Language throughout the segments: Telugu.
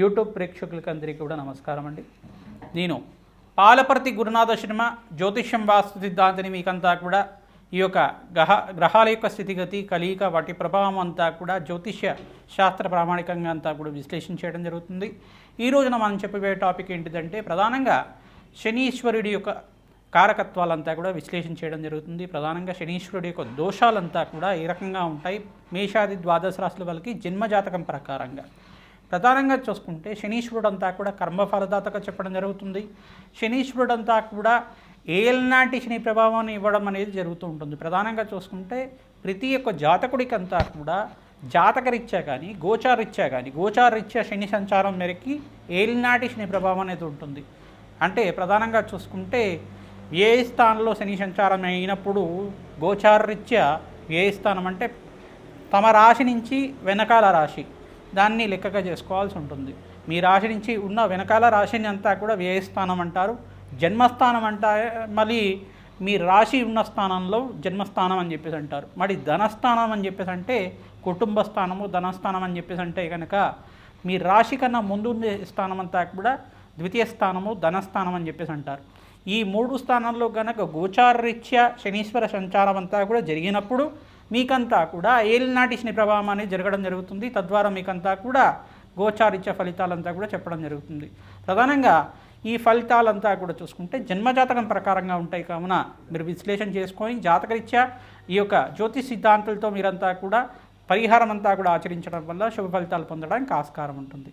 యూట్యూబ్ ప్రేక్షకులకి అందరికీ కూడా నమస్కారం అండి. నేను పాలపర్తి గురునాథ శర్మ జ్యోతిష్యం వాస్తు సిద్ధాంతిని మీకంతా కూడా ఈ యొక్క గ్రహ గ్రహాల యొక్క స్థితిగతి కలియిక వాటి ప్రభావం అంతా కూడా జ్యోతిష్య శాస్త్ర ప్రామాణికంగా అంతా కూడా విశ్లేషణ చేయడం జరుగుతుంది. ఈ రోజున మనం చెప్పబోయే టాపిక్ ఏంటిదంటే ప్రధానంగా శనీశ్వరుడి యొక్క కారకత్వాలంతా కూడా విశ్లేషణ చేయడం జరుగుతుంది. ప్రధానంగా శనీశ్వరుడి యొక్క దోషాలంతా కూడా ఏ రకంగా ఉంటాయి? మేషాది ద్వాదశ రాశుల వాళ్ళకి జన్మజాతకం ప్రకారంగా. ప్రధానంగా చూసుకుంటే శనీశ్వరుడు అంతా కూడా కర్మఫలదాతగా చెప్పడం జరుగుతుంది. శనీశ్వరుడు అంతా కూడా ఏలనాటి శని ప్రభావాన్ని ఇవ్వడం అనేది జరుగుతూ ఉంటుంది. ప్రధానంగా చూసుకుంటే ప్రతి ఒక్క జాతకుడికి అంతా కూడా జాతకరీత్యా కానీ గోచారీత్యా కానీ గోచారీత్యా శని సంచారం మేరకి ఏలినాటి శని ప్రభావం అనేది ఉంటుంది. అంటే ప్రధానంగా చూసుకుంటే ఏ స్థానంలో శని సంచారం అయినప్పుడు గోచారీత్యా ఏ స్థానం అంటే తమ రాశి నుంచి వెనకాల రాశి దాన్ని లెక్కగా చేసుకోవాల్సి ఉంటుంది. మీ రాశి నుంచి ఉన్న వెనకాల రాశిని అంతా కూడా వ్యయస్థానం అంటారు. జన్మస్థానం అంట మళ్ళీ మీ రాశి ఉన్న స్థానంలో జన్మస్థానం అని చెప్పేసి అంటారు. మరి ధనస్థానం అని చెప్పేసి అంటే కుటుంబ స్థానము ధనస్థానం అని చెప్పేసి అంటే కనుక మీ రాశి కన్నా ముందు ఉండే స్థానం అంతా కూడా ద్వితీయ స్థానము ధనస్థానం అని చెప్పేసి అంటారు. ఈ మూడు స్థానాల్లో కనుక గోచారరీత్యా శనీశ్వర సంచారం అంతా కూడా జరిగినప్పుడు మీకంతా కూడా ఏలినాటి శని ప్రభావం అనేది జరగడం జరుగుతుంది. తద్వారా మీకంతా కూడా గోచారిత్య ఫలితాలంతా కూడా చెప్పడం జరుగుతుంది. ప్రధానంగా ఈ ఫలితాలంతా కూడా చూసుకుంటే జన్మజాతకం ప్రకారంగా ఉంటాయి కావున మీరు విశ్లేషణ చేసుకొని జాతకరీత్యా ఈ యొక్క జ్యోతిష్ సిద్ధాంతాలతో మీరంతా కూడా పరిహారం అంతా కూడా ఆచరించడం వల్ల శుభ ఫలితాలు పొందడానికి ఆస్కారం ఉంటుంది.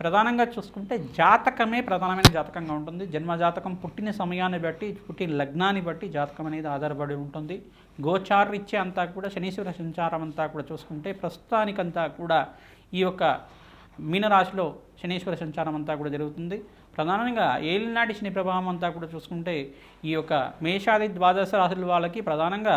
ప్రధానంగా చూసుకుంటే జాతకమే ప్రధానమైన జాతకంగా ఉంటుంది. జన్మ జాతకం పుట్టిన సమయాన్ని బట్టి పుట్టిన లగ్నాన్ని బట్టి జాతకం అనేది ఆధారపడి ఉంటుంది. గోచారిచ్చే అంతా కూడా శనీశ్వర సంచారం అంతా కూడా చూసుకుంటే ప్రస్తుతానికంతా కూడా ఈ యొక్క మీనరాశిలో శనీశ్వర సంచారం అంతా కూడా జరుగుతుంది. ప్రధానంగా ఏలినాటి శని ప్రభావం అంతా కూడా చూసుకుంటే ఈ యొక్క మేషాది ద్వాదశ రాశుల వాళ్ళకి ప్రధానంగా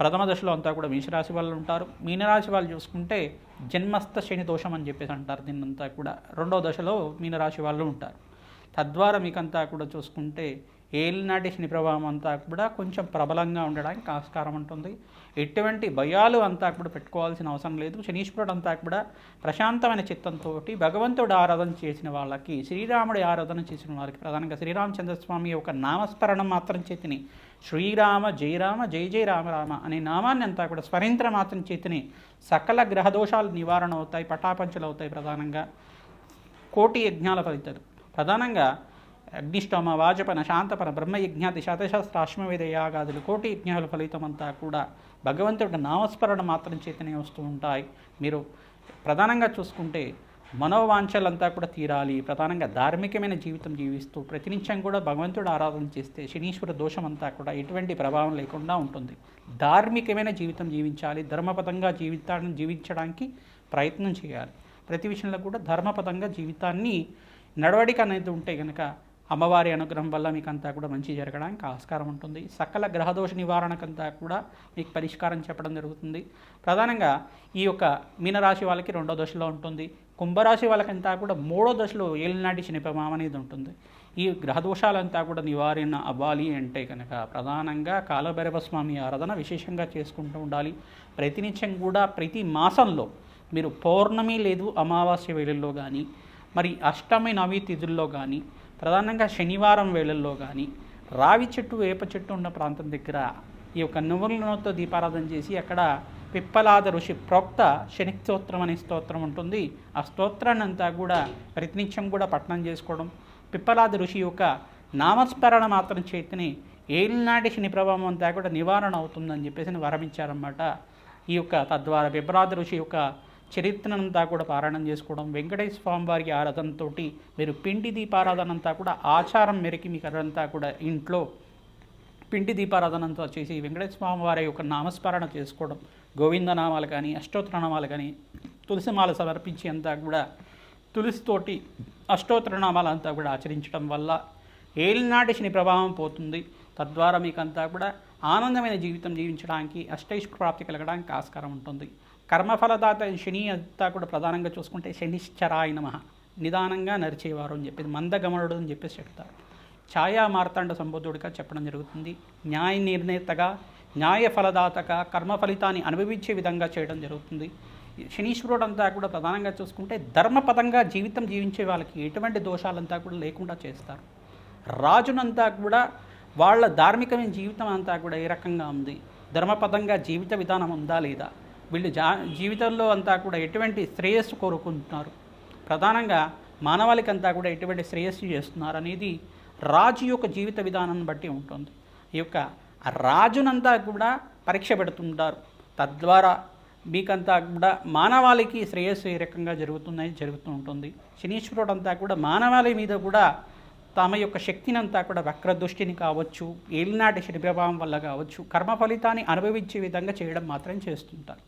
ప్రథమ దశలో అంతా కూడా మేషరాశి వాళ్ళు ఉంటారు. మీనరాశి వాళ్ళు చూసుకుంటే జన్మస్థ శని దోషం అని చెప్పేసి అంటారు. దీన్నంతా కూడా రెండో దశలో మీనరాశి వాళ్ళు ఉంటారు. తద్వారా మీకంతా కూడా చూసుకుంటే ఏలినాటి శని ప్రభావం అంతా కూడా కొంచెం ప్రబలంగా ఉండడానికి ఆస్కారం ఉంటుంది. ఎటువంటి భయాలు అంతా కూడా పెట్టుకోవాల్సిన అవసరం లేదు. శనీశ్వరుడు అంతా కూడా ప్రశాంతమైన చిత్తంతో భగవంతుడు ఆరాధన చేసిన వాళ్ళకి శ్రీరాముడి ఆరాధన చేసిన వారికి ప్రధానంగా శ్రీరామచంద్రస్వామి యొక్క నామస్మరణం మాత్రం చేతిని శ్రీరామ జయరామ జయ జయ రామ రామ అనే నామాన్ని అంతా కూడా స్వరింత్ర మాత్రం చేతిని సకల గ్రహదోషాలు నివారణ అవుతాయి పటాపంచలు అవుతాయి ప్రధానంగా. కోటి యజ్ఞాల ఫలితాలు. ప్రధానంగా అగ్నిష్టోమ వాజపన శాంతపన బ్రహ్మయజ్ఞాతి శతశాస్త్ర అశ్వవేద యాగాదులు కోటి యజ్ఞాల ఫలితం అంతా కూడా భగవంతుడి నామస్మరణ మాత్రం చేతనే వస్తూ ఉంటాయి. మీరు ప్రధానంగా చూసుకుంటే మనోవాంఛలంతా కూడా తీరాలి. ప్రధానంగా ధార్మికమైన జీవితం జీవిస్తూ ప్రతినిత్యం కూడా భగవంతుడు ఆరాధన చేస్తే శనీశ్వర దోషం అంతా కూడా ఎటువంటి ప్రభావం లేకుండా ఉంటుంది. ధార్మికమైన జీవితం జీవించాలి. ధర్మపదంగా జీవితాన్ని జీవించడానికి ప్రయత్నం చేయాలి. ప్రతి విషయంలో కూడా ధర్మపదంగా జీవితాన్ని నడవడిక అనేది ఉంటే కనుక అమ్మవారి అనుగ్రహం వల్ల మీకు అంతా కూడా మంచి జరగడానికి ఆస్కారం ఉంటుంది. సకల గ్రహదోష నివారణకంతా కూడా మీకు పరిష్కారం చెప్పడం జరుగుతుంది. ప్రధానంగా ఈ యొక్క మీనరాశి వాళ్ళకి రెండో దశలో ఉంటుంది. కుంభరాశి వాళ్ళకంతా కూడా మూడో దశలో ఏలినాటి శని అనేది ఉంటుంది. ఈ గ్రహదోషాలంతా కూడా నివారణ అవ్వాలి అంటే కనుక ప్రధానంగా కాలభైరవ స్వామి ఆరాధన విశేషంగా చేసుకుంటూ ఉండాలి. ప్రతినిత్యం కూడా ప్రతి మాసంలో మీరు పౌర్ణమి లేదు అమావాస్య వేళల్లో కానీ మరి అష్టమి నవి తిథుల్లో కానీ ప్రధానంగా శనివారం వేళల్లో కానీ రావి చెట్టు వేప చెట్టు ఉన్న ప్రాంతం దగ్గర ఈ యొక్క నువ్వుల నూనెతో దీపారాధన చేసి అక్కడ పిప్పలాద ఋషి ప్రోక్త శని స్తోత్రం అనే స్తోత్రం ఉంటుంది. ఆ స్తోత్రాన్ని అంతా కూడా ప్రతినిత్యం కూడా పఠనం చేసుకోవడం. పిప్పలాద ఋషి యొక్క నామస్మరణ మాత్రం చేతిని ఏలినాటి శని ప్రభావం అంతా కూడా నివారణ అవుతుందని చెప్పేసి వరమించారన్నమాట. ఈ యొక్క తద్వారా పిప్పలాద ఋషి యొక్క చరిత్రనంతా కూడా పారాయణం చేసుకోవడం. వెంకటేశ్వర స్వామి వారికి ఆరాధనతోటి మీరు పిండి దీపారాధన అంతా కూడా ఆచారం మేరకి మీకు అదంతా కూడా ఇంట్లో పిండి దీపారాధనంతో చేసి వెంకటేశ్వర స్వామి వారి యొక్క నామస్మరణ చేసుకోవడం గోవిందనామాలు కానీ అష్టోత్తర నామాలు కానీ తులసిమాల సమర్పించి అంతా కూడా తులసితోటి అష్టోత్తర నామాలంతా కూడా ఆచరించడం వల్ల ఏలినాటి శని ప్రభావం పోతుంది. తద్వారా మీకు అంతా కూడా ఆనందమైన జీవితం జీవించడానికి అష్టైష్ ప్రాప్తి కలగడానికి ఆస్కారం ఉంటుంది. కర్మఫలదాత శని అంతా కూడా ప్రధానంగా చూసుకుంటే శనిశ్చరాయ నమ. నిదానంగా నరిచేవారు అని చెప్పేది మందగమనుడు అని చెప్పేసి చెప్తారు. ఛాయా మార్తాండ సంబోధుడిగా చెప్పడం జరుగుతుంది. న్యాయ నిర్ణేతగా న్యాయ ఫలదాతగా కర్మ ఫలితాన్ని అనుభవించే విధంగా చేయడం జరుగుతుంది. శనీశ్వరుడు అంతా కూడా ప్రధానంగా చూసుకుంటే ధర్మపదంగా జీవితం జీవించే వాళ్ళకి ఎటువంటి దోషాలంతా కూడా లేకుండా చేస్తారు. రాజునంతా కూడా వాళ్ళ ధార్మికమైన జీవితం అంతా కూడా ఏ రకంగా ఉంది? ధర్మపదంగా జీవిత విధానం ఉందా లేదా? వీళ్ళు జా జీవితంలో అంతా కూడా ఎటువంటి శ్రేయస్సు కోరుకుంటున్నారు? ప్రధానంగా మానవాళికంతా కూడా ఎటువంటి శ్రేయస్సు చేస్తున్నారు అనేది రాజు యొక్క జీవిత విధానాన్ని బట్టి ఉంటుంది. ఈ యొక్క రాజునంతా కూడా పరీక్ష పెడుతుంటారు. తద్వారా మీకంతా కూడా మానవాళికి శ్రేయస్సు ఏ రకంగా జరుగుతుందని జరుగుతూ ఉంటుంది. శనీశ్వరుడు అంతా కూడా మానవాళి మీద కూడా తమ యొక్క శక్తిని అంతా కూడా వక్రదృష్టిని కావచ్చు ఏలినాటి శని ప్రభావం వల్ల కావచ్చు కర్మ ఫలితాన్ని అనుభవించే విధంగా చేయడం మాత్రం చేస్తుంటారు.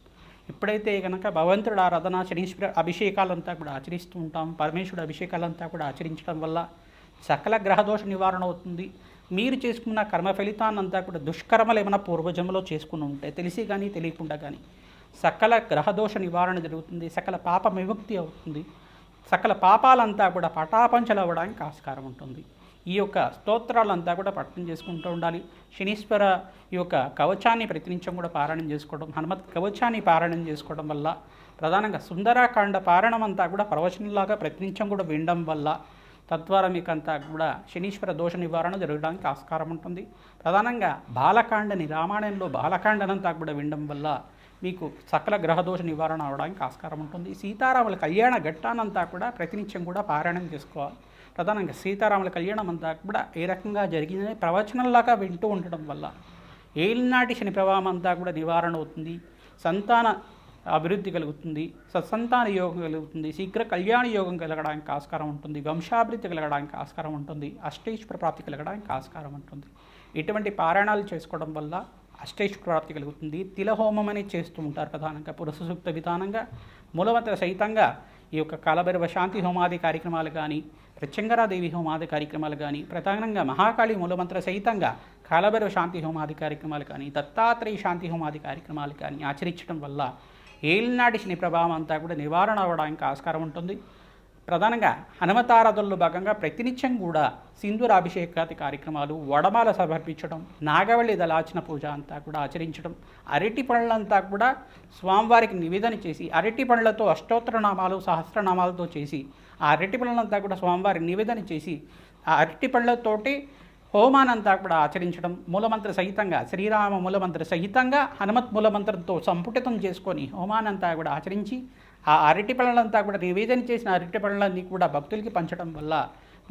ఎప్పుడైతే కనుక భగవంతుడు ఆరాధన శనీశ్వర అభిషేకాలంతా కూడా ఆచరిస్తూ ఉంటాం పరమేశ్వరుడు అభిషేకాలంతా కూడా ఆచరించడం వల్ల సకల గ్రహదోష నివారణ అవుతుంది. మీరు చేసుకున్న కర్మ ఫలితాన్నంతా కూడా దుష్కర్మలు ఏమైనా పూర్వజంలో చేసుకుని ఉంటాయి తెలిసి కానీ తెలియకుండా కానీ సకల గ్రహదోష నివారణ జరుగుతుంది సకల పాప విముక్తి అవుతుంది సకల పాపాలంతా కూడా పటాపంచలు అవ్వడానికి ఆస్కారం ఉంటుంది. ఈ యొక్క స్తోత్రాలంతా కూడా పఠనం చేసుకుంటూ ఉండాలి. శనీశ్వర ఈ యొక్క కవచాన్ని ప్రతినిత్యం కూడా పారాయణం చేసుకోవడం హనుమత్ కవచాన్ని పారాయణం చేసుకోవడం వల్ల ప్రధానంగా సుందరాకాండ పారాయణం అంతా కూడా ప్రవచనంలాగా ప్రతినిత్యం కూడా వినడం వల్ల తద్వారా మీకు అంతా కూడా శనీశ్వర దోష నివారణ జరగడానికి ఆస్కారం ఉంటుంది. ప్రధానంగా బాలకాండని రామాయణంలో బాలకాండనంతా కూడా వినడం వల్ల మీకు సకల గ్రహదోష నివారణ అవడానికి ఆస్కారం ఉంటుంది. సీతారాముల కళ్యాణ ఘట్టానంతా కూడా ప్రతినిత్యం కూడా పారాయణం చేసుకోవాలి. ప్రధానంగా సీతారాముల కళ్యాణం అంతా కూడా ఏ రకంగా జరిగిందని ప్రవచనంలాగా వింటూ ఉండడం వల్ల ఏలినాటి శని ప్రభావం అంతా కూడా నివారణ అవుతుంది. సంతాన అభివృద్ధి కలుగుతుంది సత్సంతాన యోగం కలుగుతుంది శీఘ్ర కళ్యాణ యోగం కలగడానికి ఆస్కారం ఉంటుంది వంశాభివృద్ధి కలగడానికి ఆస్కారం ఉంటుంది అష్టైశ్వర ప్రాప్తి కలగడానికి ఆస్కారం ఉంటుంది. ఇటువంటి పారాయణాలు చేసుకోవడం వల్ల అష్టైశ్వర ప్రాప్తి కలుగుతుంది. తిలహోమం అనేది చేస్తూ ఉంటారు ప్రధానంగా పురుష సూక్త విధానంగా మూలవంత సహితంగా ఈ యొక్క కాలభైరవ శాంతి హోమాది కార్యక్రమాలు కానీ ప్రత్యంగరాదేవి హోమాది కార్యక్రమాలు కానీ ప్రధానంగా మహాకాళి మూలమంత్ర సహితంగా కాలభైరవ శాంతి హోమాది కార్యక్రమాలు కానీ దత్తాత్రేయ శాంతి హోమాది కార్యక్రమాలు కానీ ఆచరించడం వల్ల ఏలినాటి శని ప్రభావం అంతా కూడా నివారణ అవ్వడానికి ఆస్కారం ఉంటుంది. ప్రధానంగా హనుమతారాధనలో భాగంగా ప్రతినిత్యం కూడా సింధూరాభిషేకాది కార్యక్రమాలు వడమాల సమర్పించడం నాగవల్లి దళాచన పూజ అంతా కూడా ఆచరించడం అరటి పండ్లంతా కూడా స్వామివారికి నివేదన చేసి అరటి పండ్లతో అష్టోత్తరనామాలు సహస్రనామాలతో చేసి ఆ అరటి పనులంతా కూడా స్వామివారికి నివేదన చేసి ఆ అరటి పళ్ళతోటి హోమానంతా కూడా ఆచరించడం మూలమంత్ర సహితంగా శ్రీరామ మూలమంత్ర సహితంగా హనుమత్ మూలమంత్రంతో సంపుటితం చేసుకొని హోమానంతా కూడా ఆచరించి ఆ అరటి పళ్ళంతా కూడా నివేదన చేసిన అరటి పళ్ళన్నీ కూడా భక్తులకి పంచడం వల్ల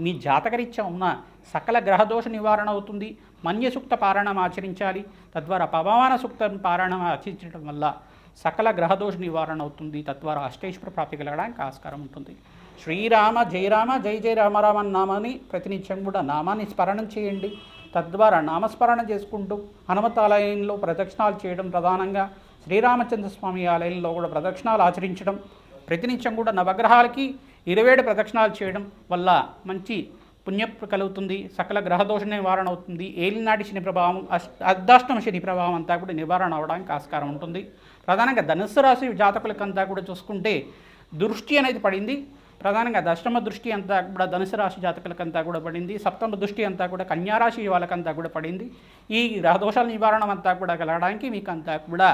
మీ జాతకరీత్యా ఉన్న సకల గ్రహదోష నివారణ అవుతుంది. మన్యసూక్త పారాయణం ఆచరించాలి. తద్వారా పవమాన సూక్త పారాయణం ఆచరించడం వల్ల సకల గ్రహదోష నివారణ అవుతుంది. తద్వారా అష్టేశ్వర ప్రాప్తి కలగడానికి ఆస్కారం ఉంటుంది. శ్రీరామ జయరామ జై జయ రామరామ నామాన్ని ప్రతినిత్యం కూడా నామాన్ని స్మరణం చేయండి. తద్వారా నామస్మరణ చేసుకుంటూ హనుమతాలయంలో ప్రదక్షిణాలు చేయడం ప్రధానంగా శ్రీరామచంద్ర స్వామి ఆలయంలో కూడా ప్రదక్షిణాలు ఆచరించడం ప్రతినిత్యం కూడా నవగ్రహాలకి ఇరవేడు ప్రదక్షిణాలు చేయడం వల్ల మంచి పుణ్య కలుగుతుంది సకల గ్రహదోష నివారణ అవుతుంది. ఏలినాటి శని ప్రభావం అష్ అర్ధాష్టమ శని ప్రభావం అంతా కూడా నివారణ అవడానికి ఆస్కారం ఉంటుంది. ప్రధానంగా ధనుస్సు రాశి జాతకులకంతా కూడా చూసుకుంటే దృష్టి అనేది పడింది. ప్రధానంగా దశమ దృష్టి అంతా కూడా ధనుసు రాశి జాతకులకంతా కూడా పడింది. సప్తమ దృష్టి అంతా కూడా కన్యారాశి వాళ్ళకంతా కూడా పడింది. ఈ గ్రహదోషాల నివారణ అంతా కూడా కలగడానికి మీకు అంతా కూడా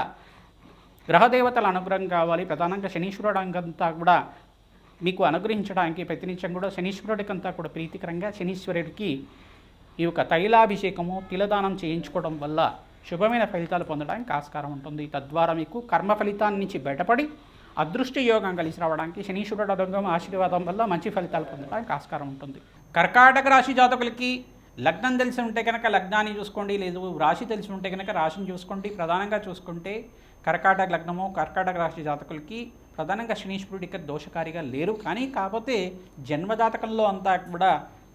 గ్రహదేవతల అనుగ్రహం కావాలి. ప్రధానంగా శనీశ్వరుడు అంతా కూడా మీకు అనుగ్రహించడానికి ప్రతినిత్యం కూడా శనీశ్వరుడికంతా కూడా ప్రీతికరంగా శనీశ్వరుడికి ఈ యొక్క తైలాభిషేకము తిలదానం చేయించుకోవడం వల్ల శుభమైన ఫలితాలు పొందడానికి ఆస్కారం ఉంటుంది. తద్వారా మీకు కర్మ ఫలితాన్ని నుంచి బయటపడి అదృష్ట యోగం కలిసి రావడానికి శనీశ్వరుడు అనుగ్రహం ఆశీర్వాదం వల్ల మంచి ఫలితాలు పొందడానికి ఆస్కారం ఉంటుంది. కర్కాటక రాశి జాతకులకి లగ్నం తెలిసి ఉంటే కనుక లగ్నాన్ని చూసుకోండి లేదు రాశి తెలిసి ఉంటే కనుక రాశిని చూసుకోండి. ప్రధానంగా చూసుకుంటే కర్కాటక లగ్నము కర్కాటక రాశి జాతకులకి ప్రధానంగా శనీశ్వరుడు ఇక్కడ దోషకారిగా లేరు. కానీ కాకపోతే జన్మజాతకంలో అంతా కూడా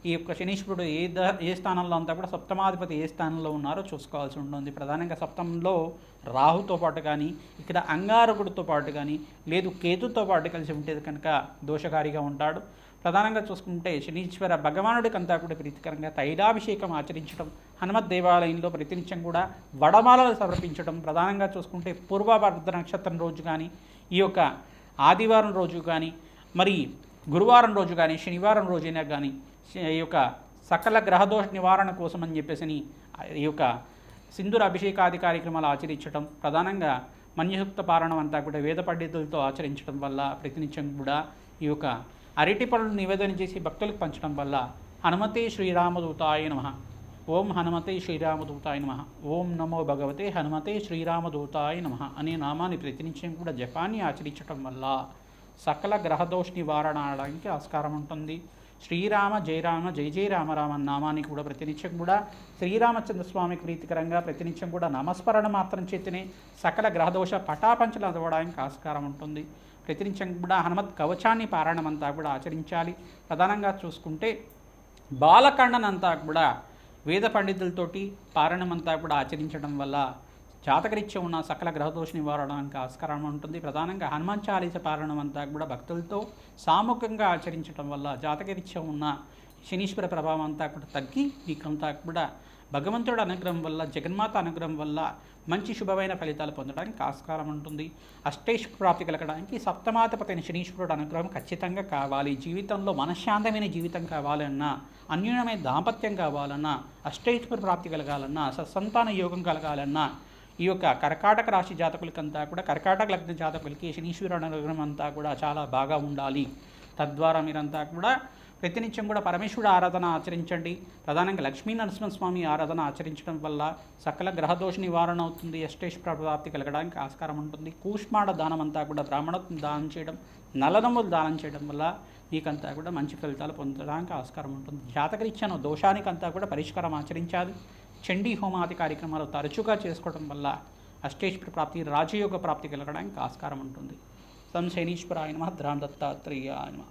ఈ యొక్క శనీశ్వరుడు ఏ ద ఏ స్థానంలో అంతా కూడా సప్తమాధిపతి ఏ స్థానంలో ఉన్నారో చూసుకోవాల్సి ఉంటుంది ప్రధానంగా సప్తంలో రాహుతో పాటు కానీ ఇక్కడ అంగారకుడితో పాటు కానీ లేదు కేతుతో పాటు కలిసి ఉంటే కనుక దోషకారిగా ఉంటాడు. ప్రధానంగా చూసుకుంటే శనీశ్వర భగవానుడికంతా కూడా ప్రీతికరంగా తైలాభిషేకం ఆచరించడం హనుమత్ దేవాలయంలో ప్రతినిత్యం కూడా వడమాలలు సమర్పించడం ప్రధానంగా చూసుకుంటే పూర్వభద్ర నక్షత్రం రోజు కానీ ఈ యొక్క ఆదివారం రోజు కానీ మరి గురువారం రోజు కానీ శనివారం రోజైనా కానీ ఈ యొక్క సకల గ్రహదోష నివారణ కోసం అని చెప్పేసి ఈ యొక్క సింధుర అభిషేకాది కార్యక్రమాలు ఆచరించడం ప్రధానంగా మన్యయుక్త పారణం అంతా కూడా వేద పండితులతో ఆచరించడం వల్ల ప్రతినిత్యం కూడా ఈ యొక్క అరటి పనులు నివేదన చేసి భక్తులకు పంచడం వల్ల హనుమతే శ్రీరామదూతాయ నమ. ఓం హనుమతే శ్రీరామదూతాయ నమ. ఓం నమో భగవతే హనుమతే శ్రీరామదూతాయ నమ అనే నామాన్ని ప్రతినిత్యం కూడా జపాన్ని ఆచరించడం వల్ల సకల గ్రహదోష నివారణ అనడానికి ఆస్కారం ఉంటుంది. శ్రీరామ జయరామ జయ జయ రామరామ నామానికి నామాన్ని కూడా ప్రతినిత్యం కూడా శ్రీరామచంద్ర స్వామికి ప్రీతికరంగా ప్రతినిత్యం కూడా నమస్మరణ మాత్రం చేతనే సకల గ్రహదోష పటాపంచలు అదవడానికి ఆస్కారం ఉంటుంది. ప్రతినిత్యం కూడా హనుమత్ కవచాన్ని పారాయణమంతా కూడా ఆచరించాలి. ప్రధానంగా చూసుకుంటే బాలకాండనంతా అంతా కూడా వేద పండితులతోటి పారాయణమంతా కూడా ఆచరించడం వల్ల జాతకరీత్య ఉన్న సకల గ్రహదోష నివారణకు ఆస్కారం ఉంటుంది. ప్రధానంగా హనుమాన్ చాలీస పారాయణం అంతా కూడా భక్తులతో సాముఖంగా ఆచరించడం వల్ల జాతకరీత్య ఉన్న శనీశ్వర ప్రభావం అంతా కూడా తగ్గి మీకంతా కూడా భగవంతుడు అనుగ్రహం వల్ల జగన్మాత అనుగ్రహం వల్ల మంచి శుభమైన ఫలితాలు పొందడానికి ఆస్కారం ఉంటుంది. అష్టేష్ ప్రాప్తి కలగడానికి సప్తమాతపతైన శనీశ్వరుడు అనుగ్రహం ఖచ్చితంగా కావాలి. జీవితంలో మనశ్శాంతమైన జీవితం కావాలన్నా అన్యూనమైన దాంపత్యం కావాలన్నా అష్టేశ్వర ప్రాప్తి కలగాలన్నా సత్సంతాన యోగం కలగాలన్నా ఈ యొక్క కర్కాటక రాశి జాతకులకంతా కూడా కర్కాటక లగ్న జాతకులకి శనీశ్వరుడు అనుగ్రహం అంతా కూడా చాలా బాగా ఉండాలి. తద్వారా మీరంతా కూడా ప్రతినిత్యం కూడా పరమేశ్వరుడు ఆరాధన ఆచరించండి. ప్రధానంగా లక్ష్మీ నరసింహస్వామి ఆరాధన ఆచరించడం వల్ల సకల గ్రహదోష నివారణ అవుతుంది యష్టేష్ ప్రాప్తి కలగడానికి ఆస్కారం ఉంటుంది. కూష్మాడ దానం అంతా కూడా బ్రాహ్మణ దానం చేయడం నలనములు దానం చేయడం వల్ల మీకంతా కూడా మంచి ఫలితాలు పొందడానికి ఆస్కారం ఉంటుంది. జాతకరీత్యాను దోషానికంతా కూడా పరిష్కారం ఆచరించాలి. చండీ హోమాది కార్యక్రమాలు తరచుగా చేసుకోవడం వల్ల అష్టేశ్వర ప్రాప్తి రాజయోగ ప్రాప్తి కలగడానికి ఆస్కారం ఉంటుంది. సం శనీశ్వరాయ నమ దత్తాత్రేయ నమ.